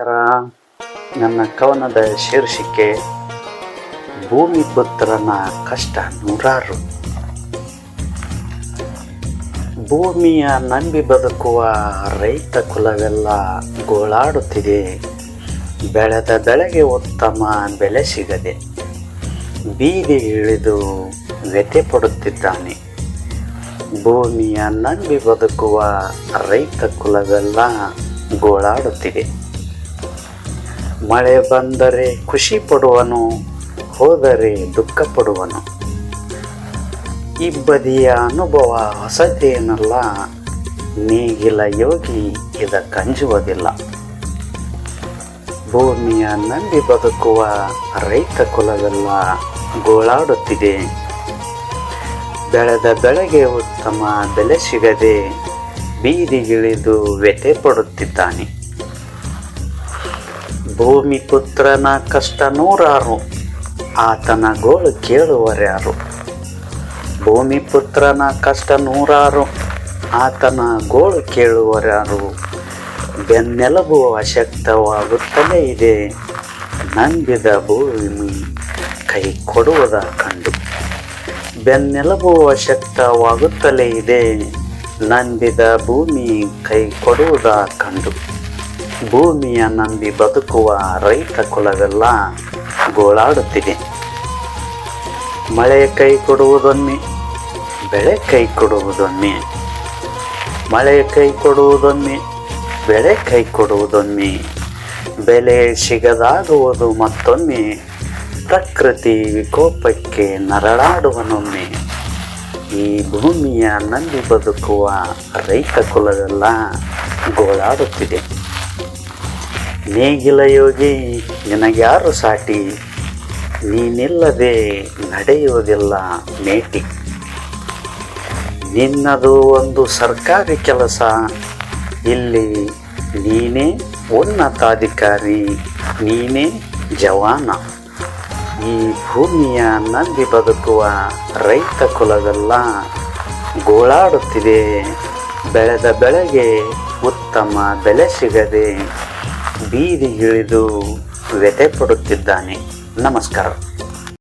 ನಮಸ್ಕಾರ. ನನ್ನ ಕವನದ ಶೀರ್ಷಿಕೆ, ಭೂಮಿ ಪುತ್ರನ ಕಷ್ಟ ನೂರಾರು. ಭೂಮಿಯ ನಂಬಿ ಬದುಕುವ ರೈತ ಕುಲವೆಲ್ಲ ಗೋಳಾಡುತ್ತಿದೆ. ಬೆಳೆದ ಬೆಳೆಗೆ ಉತ್ತಮ ಬೆಲೆ ಸಿಗದೆ ಬೀದಿ ಇಳಿದು ವ್ಯಥೆ ಪಡುತ್ತಿದ್ದಾನೆ. ಭೂಮಿಯ ನಂಬಿ ಬದುಕುವ ರೈತ ಕುಲವೆಲ್ಲ ಗೋಳಾಡುತ್ತಿದೆ. ಮಳೆ ಬಂದರೆ ಖುಷಿ ಪಡುವನು, ಹೋದರೆ ದುಃಖ ಪಡುವನು. ಇಬ್ಬದಿಯ ಅನುಭವ ಹೊಸತೇನಲ್ಲ ನೇಗಿಲ ಯೋಗಿ ಇದ ಕಂಜುವುದಿಲ್ಲ. ಭೂಮಿಯ ನಂಬಿ ಬದುಕುವ ರೈತ ಕುಲವೆಲ್ಲ ಗೋಳಾಡುತ್ತಿದೆ. ಬೆಳೆದ ಬೆಳೆಗೆ ಉತ್ತಮ ಬೆಲೆ ಸಿಗದೆ ಬೀದಿಗಿಳಿದು ವ್ಯಥೆ ಪಡುತ್ತಿದ್ದಾನೆ. ಭೂಮಿ ಪುತ್ರನ ಕಷ್ಟ ನೂರಾರು, ಆತನ ಗೋಳು ಕೇಳುವರ್ಯಾರು. ಭೂಮಿ ಪುತ್ರನ ಕಷ್ಟ ನೂರಾರು, ಆತನ ಗೋಳು ಕೇಳುವರ್ಯಾರು. ಬೆನ್ನೆಲುಬು ಅಶಕ್ತವಾಗುತ್ತಲೇ ಇದೆ, ನಂಬಿದ ಭೂಮಿ ಕೈ ಕೊಡುವುದ ಕಂಡು. ಬೆನ್ನೆಲುಬು ಅಶಕ್ತವಾಗುತ್ತಲೇ ಇದೆ, ನಂಬಿದ ಭೂಮಿ ಕೈ ಕೊಡುವುದ ಕಂಡು. ಭೂಮಿಯ ನಂಬಿ ಬದುಕುವ ರೈತ ಕುಲವೆಲ್ಲ ಗೋಳಾಡುತ್ತಿದೆ. ಮಳೆ ಕೈ ಕೊಡುವುದೊಮ್ಮೆ, ಬೆಳೆ ಕೈ ಕೊಡುವುದೊಮ್ಮೆ. ಮಳೆ ಕೈ ಕೊಡುವುದೊಮ್ಮೆ, ಬೆಳೆ ಕೈ ಕೊಡುವುದೊಮ್ಮೆ. ಬೆಲೆ ಸಿಗದಾಗುವುದು ಮತ್ತೊಮ್ಮೆ, ಪ್ರಕೃತಿ ವಿಕೋಪಕ್ಕೆ ನರಳಾಡುವನೊಮ್ಮೆ. ಈ ಭೂಮಿಯ ನಂಬಿ ಬದುಕುವ ರೈತ ಕುಲವೆಲ್ಲ ಗೋಳಾಡುತ್ತಿದೆ. ನೇಗಿಲ ಯೋಗಿ ನಿನಗ್ಯಾರು ಸಾಟಿ? ನೀನಿಲ್ಲದೆ ನಡೆಯುವುದಿಲ್ಲ ಮೇಟಿ. ನಿನ್ನದು ಒಂದು ಸರ್ಕಾರಿ ಕೆಲಸ. ಇಲ್ಲಿ ನೀನೇ ಉನ್ನತಾಧಿಕಾರಿ, ನೀನೇ ಜವಾನ. ಈ ಭೂಮಿಯ ನಂದಿ ಬದುಕುವ ರೈತ ಕುಲವೆಲ್ಲ ಗೋಳಾಡುತ್ತಿದೆ. ಬೆಳೆದ ಬೆಳೆಗೆ ಉತ್ತಮ ಬೆಲೆ ಸಿಗದೆ ಬೀದಿಗಿಳಿದು ವ್ಯಥೆ ಪಡುತ್ತಿದ್ದಾನೆ. ನಮಸ್ಕಾರ.